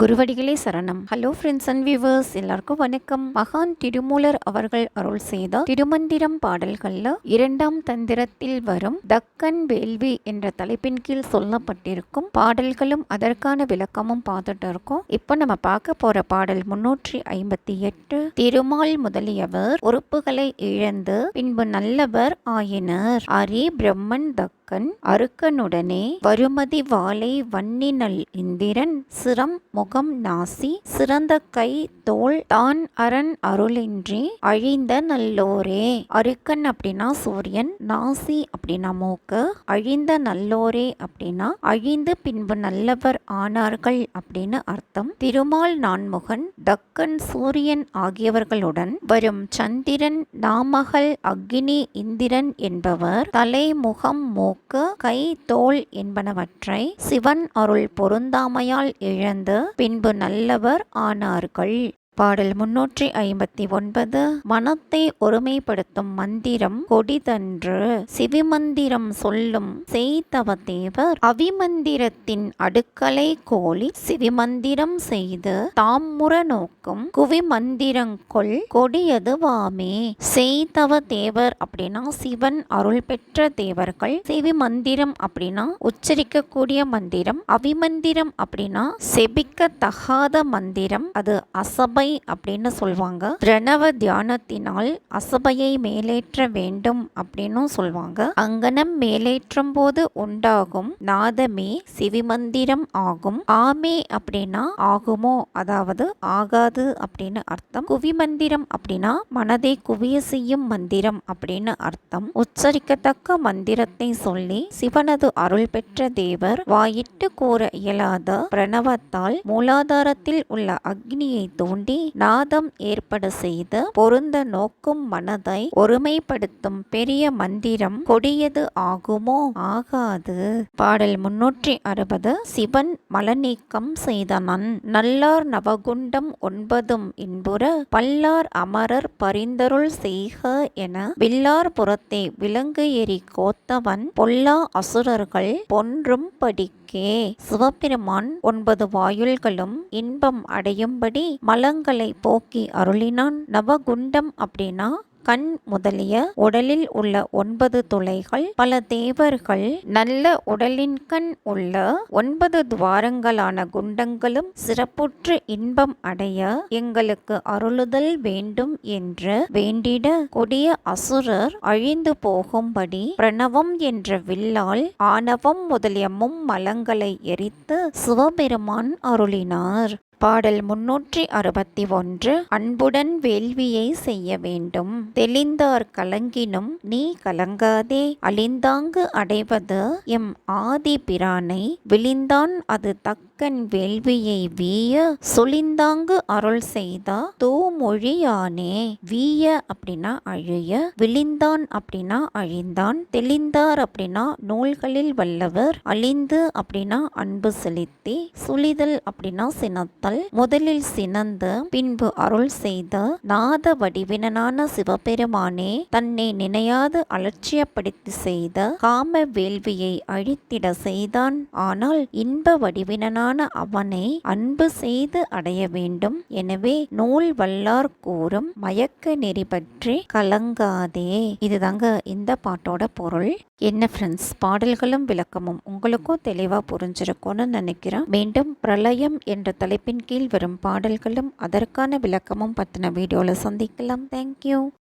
குருவடிகளே சரணம். Hello friends and viewers எல்லாருக்கும் வணக்கம். மகான் திருமூலர் அவர்கள் அருள் செய்த திருமந்திரம் பாடல்கள்ல இரண்டாம் தந்திரத்தில் வரும் தக்கன் வேள்வி என்ற தலைப்பின் கீழ் சொல்லப்பட்டிருக்கும் பாடல்களும் அதற்கான விளக்கமும் பார்த்துட்டு இருக்கோம். இப்போ நம்ம பார்க்க போற பாடல் முன்னூற்றி ஐம்பத்தி எட்டு. திருமால் முதலியவர் உறுப்புகளை இழந்து பின்பு நல்லவர் ஆயினர். அரி பிரம்மன் தக்கன் அருக்கனுடனே வருமதி வாளை வன்னினல் இந்திரன் சிரம் முகம் நாசி சிறந்த கை தோல் தான் அரண் அருளின்றி அழிந்த நல்லோரே. அருக்கன் அப்படின்னா சூரியன் நாசி அப்படின்னா மூக்கு அழிந்த நல்லோரே அப்படின்னா அழிந்து பின்பு நல்லவர் ஆனார்கள் அப்படின்னு அர்த்தம். திருமால் நான்முகன் தக்கன் சூரியன் ஆகியவர்களுடன் வரும் சந்திரன் நாமகள் அக்னி இந்திரன் என்பவர் தலை முகம் மூக்கு கை தோல் என்பனவற்றை சிவன் அருள் பொருந்தாமையால் இழந்து பின்பு நல்லவர் ஆனார்கள். பாடல் முன்னூற்றி ஐம்பத்தி ஒன்பது. மனத்தை ஒருமைப்படுத்தும் மந்திரம் கொடிதன்று. சிவிமந்திரம் சொல்லும் செய்தவ தேவர் அவிமந்திரத்தின் அடுக்கலை கோழி சிவிமந்திரம் செய்து தாம்முற நோக்கும் குவிமந்திரங்கொள் கொடியது வாமே. செய்தவ தேவர் அப்படின்னா சிவன் அருள் பெற்ற தேவர்கள். சிவி மந்திரம் அப்படின்னா உச்சரிக்கக்கூடிய மந்திரம். அவிமந்திரம் அப்படின்னா செபிக்க தகாத மந்திரம். அது அசபை அப்படின்னு சொல்லுவாங்க பிரணவ தியானத்தினால் அசபையை மேலேற்ற வேண்டும் அப்படின்னு சொல்லுவாங்க அங்கனம் மேலேற்றும் போது உண்டாகும். நாதமே சிவிமந்திரம் ஆகும். ஆமே அப்படின்னா ஆகுமோ? அதாவது ஆகாது அப்படின்னு அர்த்தம். குவிமந்திரம் அப்படின்னா மனதை குவிய செய்யும் மந்திரம் அப்படின்னு அர்த்தம். உச்சரிக்கத்தக்க மந்திரத்தை சொல்லி சிவனது அருள் பெற்ற தேவர் வாயிட்டு கூற இயலாத பிரணவத்தால் மூலாதாரத்தில் உள்ள அக்னியை தோண்டி நாதம் ஏற்பட செய்து பொருந்த நோக்கும் மனதை ஒருமைப்படுத்தும் பெரிய மந்திரம் கொடியது ஆகுமோ? ஆகாது. பாடல் முன்னூற்றி அறுபது. சிவன் மலநீக்கம் செய்தனன். நல்லார் நவகுண்டம் ஒன்பதும் இன்புற பல்லார் அமரர் பரிந்தருள் செய்க என வில்லார் புறத்தை விலங்கு எரி கோத்தவன் பொல்லா அசுரர்கள் பொன்றும் படிக்கே. சிவபெருமான் ஒன்பது வாயுள்களும் இன்பம் அடையும்படி மலங்க குணங்களை போக்கி அருளினான். நவகுண்டம் அப்படின்னா கண் முதலிய உடலில் உள்ள ஒன்பது துளைகள் பல தேவர்கள் நல்ல உடலின் கண் உள்ள ஒன்பது துவாரங்களான குண்டங்களும் சிறப்புற்று இன்பம் அடைய எங்களுக்கு அருளுதல் வேண்டும் என்று வேண்டிட கொடிய அசுரர் அழிந்து போகும்படி பிரணவம் என்ற வில்லால் ஆணவம் முதலிய மும்மலங்களை எரித்து சிவபெருமான் அருளினார். பாடல் முன்னூற்றி அறுபத்தி ஒன்று அன்புடன் வேள்வியை செய்ய வேண்டும். தெளிந்தார் கலங்கினும் நீ கலங்காதே. அழிந்தாங்கு அடைவது எம் ஆதி பிரானை. விழிந்தான் அது தக்கன் வேள்வியை வீய. சுழிந்தாங்கு அருள் செய்தா தூமொழியானே. வீய அப்படின்னா அழிய. விழிந்தான் அப்படின்னா அழிந்தான். தெளிந்தார் அப்படின்னா நூல்களில் வல்லவர். அழிந்து அப்படின்னா அன்பு செலுத்தி. சுழிதல் அப்படின்னா சினத்த. பார்த்தல் முதலில் சினந்து பின்பு அருள் செய்த நாத வடிவினனான சிவபெருமானே தன்னை நினையாது அலட்சியப்படுத்தி செய்த காம வேள்வியை அழித்திட செய்தான். ஆனால் இன்ப வடிவினனான அவனை அன்பு செய்து அடைய வேண்டும். எனவே நூல் வல்லார் கூறும் மயக்க நெறி பற்றி கலங்காதே. இதுதாங்க இந்த பாட்டோட பொருள். என்ன ஃப்ரெண்ட்ஸ் பாடல்களும் விளக்கமும் உங்களுக்கும் தெளிவாக புரிஞ்சிருக்கும்னு நினைக்கிறேன். மீண்டும் பிரளயம் என்ற தலைப்பின் தலைப்பின் கீழ் வரும் பாடல்களும் அதற்கான விளக்கமும் பற்றின வீடியோவில் சந்திக்கலாம். தேங்க்யூ